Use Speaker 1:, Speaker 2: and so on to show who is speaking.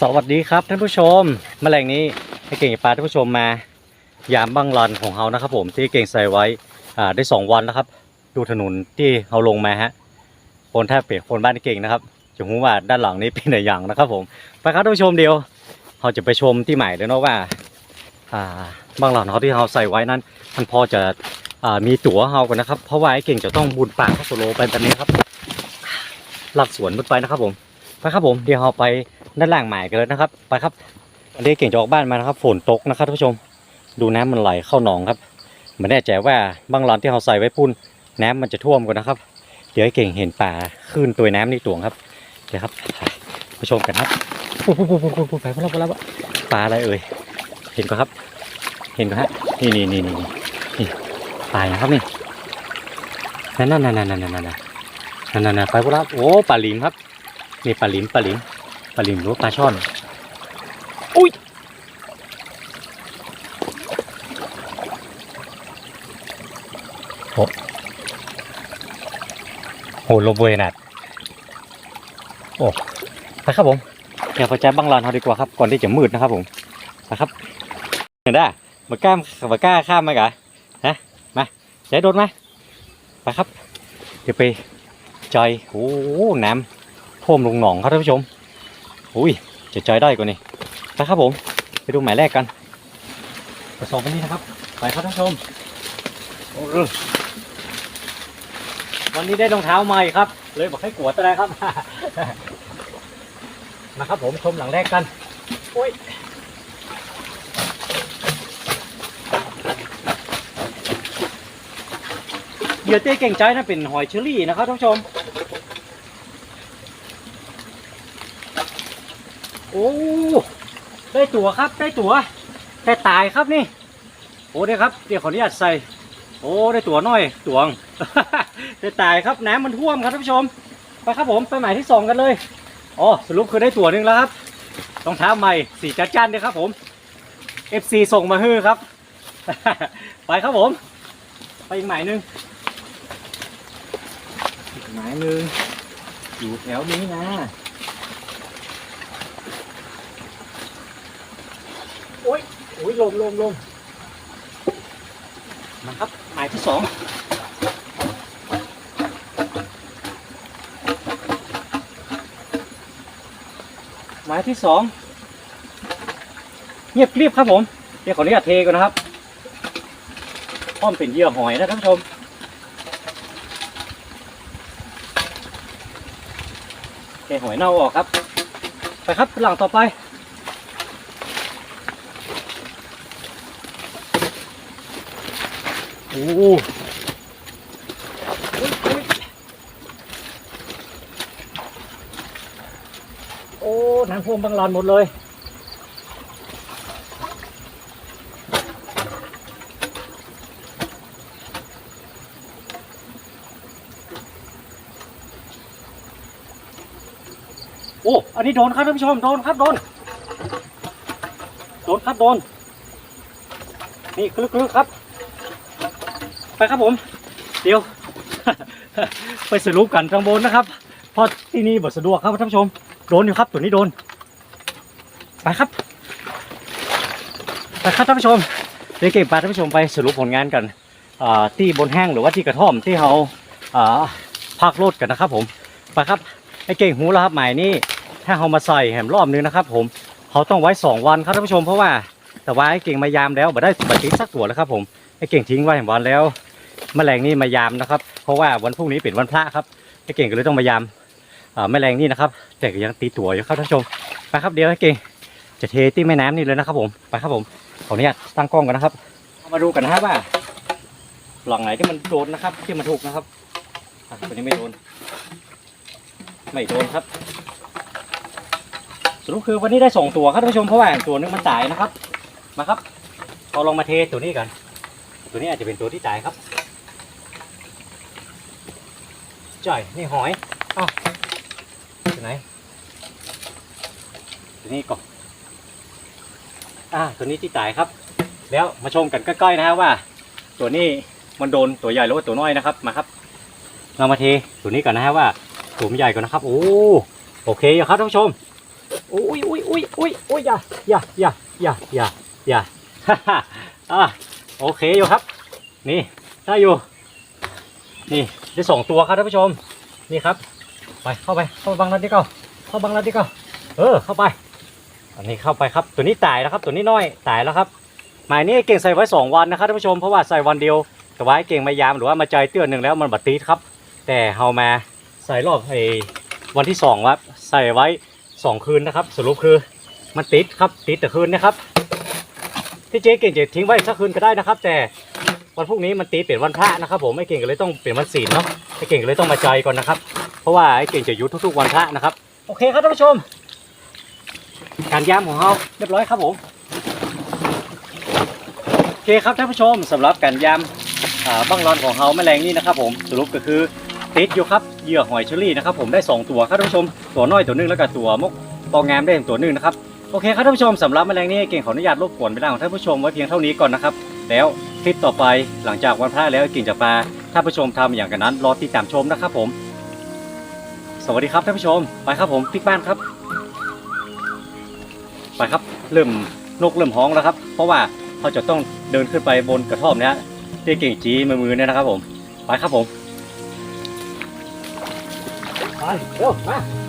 Speaker 1: สวัสดีครับท่านผู้ชมแมลงนี้ให้เก่งปลาท่านผู้ชมมา ยามบังรันของเรานะครับ ผมที่เก่งใส่ไว้ได้สองวันแล้วครับ ดูถนนที่เราลงมาฮะคนถ้าเปียนคนบ้านเก่งนะครับจะรู้ว่าด้านหลังนี้เป็นอย่างนะครับ ผมไปครับท่านผู้ชมเดียวเราจะไปชมที่ใหม่เลยเนาะว่าบังรันเขาที่เราใส่ไว้นั้น มันพอจะอมีตั๋วเรากันนะครับ เพราะว่าไอ้เก่งจะต้องบุญป่าเข้าสโลไปแบบนี้ครับหลักสวนมุดไปนะครับผมไปครับผมเดี๋ยวเราไป ด้านล่างใหม่กันเลยนะครับ ไปครับวันนี้เก่งจะออกบ้านมานะครับ ฝนตกนะครับท่านผู้ชม ดูน้ำมันไหลเข้าหนองครับไม่แน่ใจว่าบางหลอนที่เราใส่ไว้พุ่นน้ำมันจะท่วมกันนะครับ เดี๋ยวให้เก่งเห็นป่าขึ้นตัวน้ำนี่ตวงครับเดี๋ยวครับไปชมกันครับปุ๊บปุ๊บปุ๊บปุ๊บปุ๊บไปพวกเราพวกเราปลาอะไรเอ่ยเห็นก็ครับ เห็นก็ฮะนี่นี่นี่นี่นี่ปลาอย่างครับนี่นั่นนั่นนั่นนั่นนั่นนั่นนั่นนั่นนั่นไปพวกเราโอ้ปลาหลิมครับนี่ปลาหลิมปลาหลิม ปลาลิมหรือว่าปลาช่อน อุ้ยโหโหลมเวยนัดโอ้ไปครับผมเดี๋ยวพอใจบังลานเขาดีกว่าครับ ก่อนที่จะมืดนะครับผมไปครับเห็นได้มากล้ามมากล้าข้ามไหมกะฮะมาใจโดนไหมไปครับ เดี๋ยวไปจอยโอ้โหน้ำท่วมลงหนองครับท่านผู้ชม อุ้ยจะจได้กว่านี้ไปครับผม ไปดูหมายแรกกันกระสอบนนี้นะครับ ไปครับท่านผู้ชม วันนี้ได้รองเท้าใหม่ครับ เลยบอกให้กวดอะไรครับ นะครับผมชมหลังแรกกันโอ้ยเหยื่อเต้เก่งใจนะเป็นหอยเชอรี่นะครับท่านผู้ชม โอ้ได้ตั๋วครับได้ตั๋วแต่ตายครับนี่ โอ้เนี่ยครับเดี๋ยวขออนุญาตใส่ โอ้ได้ตั๋วน่อยตั๋วงได้ตายครับน้ำมันท่วมครับท่านผู้ชมไปครับผมไปหมายที่สองกันเลยอ๋อสรุปคือได้ตั๋วหนึ่งแล้วครับรองเท้าใหม่สีจัดจ้านเลยครับผม FC ส่งมาฮื้อครับ ไปครับผม ไปอีกหมายหนึ่งอีกหมายหนึ่งอยู่แถวนี้นะ โอ้ ยลมลมลมมาครับ หมายที่สองหมายที่สองเงียบกริบครับผม เดี๋ยวขออนุญาตเทก่อนนะครับอ้อมเป็นเยื่อหอยนะท่านผู้ชมเทหอยเน่าออกครับ ไปครับหลังต่อไป โอ้โหอุ๊ยอุ๊ยโอ้น้ำท่วมบางลานหมดเลยโอ้ อันนี้โดนครับท่านผู้ชม โดนครับโดน โดนครับโดน นี่คลึกๆครับ ไปครับผม เดี๋ยว ไปสรุปกันข้างบนนะครับเพราะที่นี่บทสะดวกครับท่านผู้ชมโดนอยู่ครับตัวนี้โดน ไปครับไปครับท่านผู้ชมเดี๋ยวเก็บปลาท่านผู้ชมไปสรุปผลงานกันที่บนแห้งหรือว่าที่กระท่อมที่เขาพักรถกันนะครับ ผมไปครับไอ้เก่งหูแล้วครับหมายนี่ถ้าเขามาใส่แหมรอบนึงนะครับ ผมเขาต้องไว้สองวันครับท่านผู้ชมเพราะว่าแต่ว่าไอ้เก่งมายามแล้วบ่ได้บัติดสักตัวแล้วครับ ผม ไอ้เก่งทิ้งไว้แหมวันแล้วแมลงนี่มายามนะครับ เพราะว่าวันพรุ่งนี้เป็นวันพระครับไอ้เก่งก็เลยต้องมายามอ่แมลงนี่นะครับ แต่ก็ยังตีตัวอยู่ครับท่านชมไปครับเดี๋ยวไอ้เก่งจะเทที่แม่น้ำนี่เลยนะครับผมไปครับผมขออนุญาตตั้งกล้องกันนะครับมาดูกันนะครับว่าหลังไหนที่มันโดนนะครับ ที่มันถูกนะครับตัวนี้ไม่โดน ไม่โดนครับสรุปคือวันนี้ได้สองตัวครับท่านผู้ชมเพราะว่าตัวนึงมันตายนะครับ มาครับเราลองมาเทตัวนี้กัน ตัวนี้อาจจะเป็นตัวที่ตายครับจ่อยนี่หอยอ้าวตัวไหนตัวนี้ก่อนอ่าตัวนี้ที่ตายครับ แล้วมาชมกันใกล้ๆนะฮะว่า ตัวนี้มันโดนตัวใหญ่หรือว่าตัวน้อยนะครับมาครับ เรามาเทตัวนี้ก่อนนะฮะว่าตัวมันใหญ่ก่อนนะครับ โอ้โอเคอยู่ครับท่านผู้ชมอ้อุ้ยอุ้ยอุ้ยอุ้ยอุ้ยอย่าอย่าอย่าอย่าอย่าอย่าฮ่าฮ่าอะ โอเคอยู่ครับ นี่ได้อยู่ นี่ได้สองตัวครับท่านผู้ชม นี่ครับ ไปเข้าไปเข้าบังรัดดีก่อนเข้าบังรัดดีก่อนเออเข้าไป อันนี้เข้าไปครับ ตัวนี้ตายแล้วครับ ตัวนี้น้อยตายแล้วครับหมายนี้เก่งใส่ไว้สองวันนะครับท่านผู้ชมเพราะว่าใส่วันเดียวแต่ว่าเก่งมายามหรือว่ามาใจเตือนหนึ่งแล้วมันบัดตีดครับ แต่เฮามาใส่รอบไอ้วันที่สองครับใส่ไว้สองคืนนะครับ สรุปคือมันติดครับติดแต่คืนนะครับ ที่เจ๊เก่งจะทิ้งไว้สักคืนก็ได้นะครับ แต่วันพรุ่งนี้มันตีเปลี่ยนวันพระนะครับ ผมไอ้เก่งก็เลยต้องเปลี่ยนวันศีลเนาะไอ้เก่งก็เลยต้องมาใจก่อนนะครับ เพราะว่าไอ้เก่งจะยุดทุกๆวันพระนะครับ โอเคครับท่านผู้ชม การยามของเราเรียบร้อยครับผมโอเคครับท่านผู้ชมสำหรับการยามบ้างรอนของเราแมลงนี่นะครับ ผมสรุปก็คือติดอยู่ครับเหยื่อหอยเชอรี่นะครับผมได้สองตัวครับท่านผู้ชมตัวน้อยตัวหนึงแล้วก็ตัวมกปองงามได้ตัวหนึงนะครับ โอเคครับท่านผู้ชมสำหรับแมลงนี้เก่งขออนุญาตรบกวนเวลาของท่านผู้ชมไว้เพียงเท่านี้ก่อนนะครับ แล้วคลิปต่อไปหลังจากวันพระแล้วเก่งจะพาท่านผู้ชมทำอย่างกันนั้นรอติดตามชมนะครับผม สวัสดีครับท่านผู้ชมไปครับผมพลิกบ้านครับ ไปครับเริ่มนกเริ่มห้องแล้วครับ เพราะว่าเขาจะต้องเดินขึ้นไปบนกระท่อมเนี้ยที่เก่งจีมือมือเนี่ยนะครับผม ไปครับผมไปเร็วมา